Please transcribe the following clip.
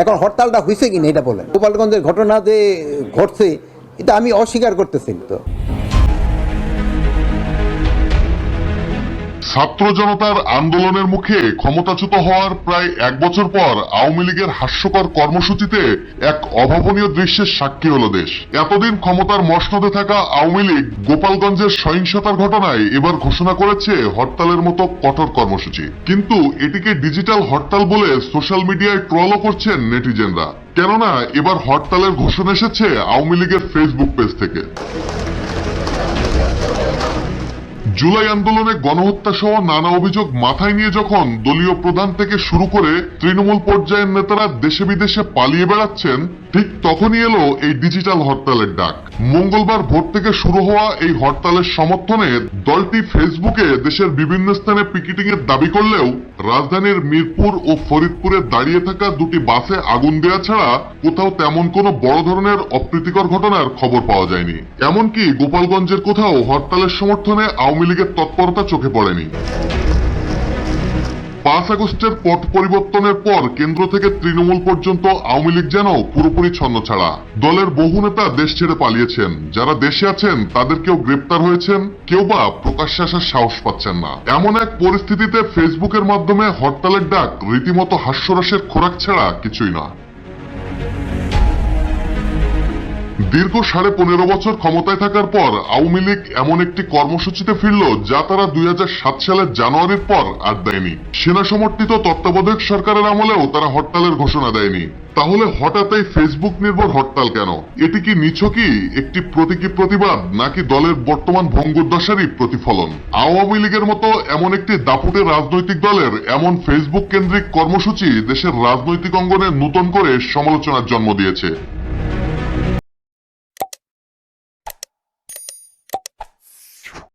এখন হরতালটা হয়েছে কিনা এটা বলেন। গোপালগঞ্জের ঘটনা যে ঘটছে, এটা আমি অস্বীকার করতেছি তো। ছাত্র জনতার আন্দোলনের মুখে ক্ষমতাচ্যুত হওয়ার প্রায় এক বছর পর আওয়ামী লীগের হাস্যকর কর্মসূচিতে এক অভাবনীয় দৃশ্যের সাক্ষী হল দেশ। এতদিন ক্ষমতার মসনদে থাকা আওয়ামী লীগ গোপালগঞ্জের সহিংসতার ঘটনায় এবার ঘোষণা করেছে হরতালের মতো কঠোর কর্মসূচি। কিন্তু এটিকে ডিজিটাল হরতাল বলে সোশ্যাল মিডিয়ায় ট্রলও করছেন নেটিজেনরা। কেননা, এবার হরতালের ঘোষণা এসেছে আওয়ামী লীগের ফেসবুক পেজ থেকে। জুলাই আন্দোলনে গণহত্যা সহ নানা অভিযোগ মাথায় নিয়ে যখন দলীয় প্রধান থেকে শুরু করে তৃণমূল পর্যায়ের নেতারা দেশে বিদেশে পালিয়ে বেড়াচ্ছেন, ঠিক তখনই এলো এই ডিজিটাল হরতালের ডাক। মঙ্গলবার ভোর থেকে শুরু হওয়া এই হরতালের সমর্থনে দলটি ফেসবুকে দেশের বিভিন্ন স্থানে পিকেটিং এর দাবি করলেও রাজধানীর মিরপুর ও ফরিদপুরে দাঁড়িয়ে থাকা দুটি বাসে আগুন দেওয়া ছাড়া কোথাও তেমন কোনো বড় ধরনের অপ্রীতিকর ঘটনার খবর পাওয়া যায়নি। এমনকি গোপালগঞ্জের কোথাও হরতালের সমর্থনে আওয়ামী লীগের তৎপরতা চোখে পড়েনি। পাঁচ আগস্টের পট পরিবর্তনের পর কেন্দ্র থেকে তৃণমূল পর্যন্ত আওয়ামী লীগ যেন পুরোপুরি ছন্নছাড়া দলের বহু নেতা দেশ ছেড়ে পালিয়েছেন। যারা দেশে আছেন তাদের কেউ গ্রেপ্তার হয়েছেন। কেউ বা প্রকাশ্যে আসার সাহস পাচ্ছেন না। এমন এক পরিস্থিতিতে ফেসবুকের মাধ্যমে হরতালের ডাক রীতিমতো হাস্যরসের খোরাক ছাড়া কিছুই না। দীর্ঘ সাড়ে পনেরো বছর ক্ষমতায় থাকার পর আওয়ামী লীগ এমন একটি কর্মসূচিতে ফিরল যা তারা দুই হাজার সাত সালের জানুয়ারির পর আর দেয়নি। সেনা সমর্থিত তত্ত্বাবধায়ক সরকারের আমলেও তারা হরতালের ঘোষণা দেয়নি। তাহলে হঠাৎ এই ফেসবুক নির্ভর হরতাল কেন? এটি কি নিছকই একটি প্রতীকী প্রতিবাদ, নাকি দলের বর্তমান ভঙ্গুর দশারই প্রতিফলন? আওয়ামী লীগের মতো এমন একটি দাপুটে রাজনৈতিক দলের এমন ফেসবুক কেন্দ্রিক কর্মসূচি দেশের রাজনৈতিক অঙ্গনে নূতন করে সমালোচনার জন্ম দিয়েছে।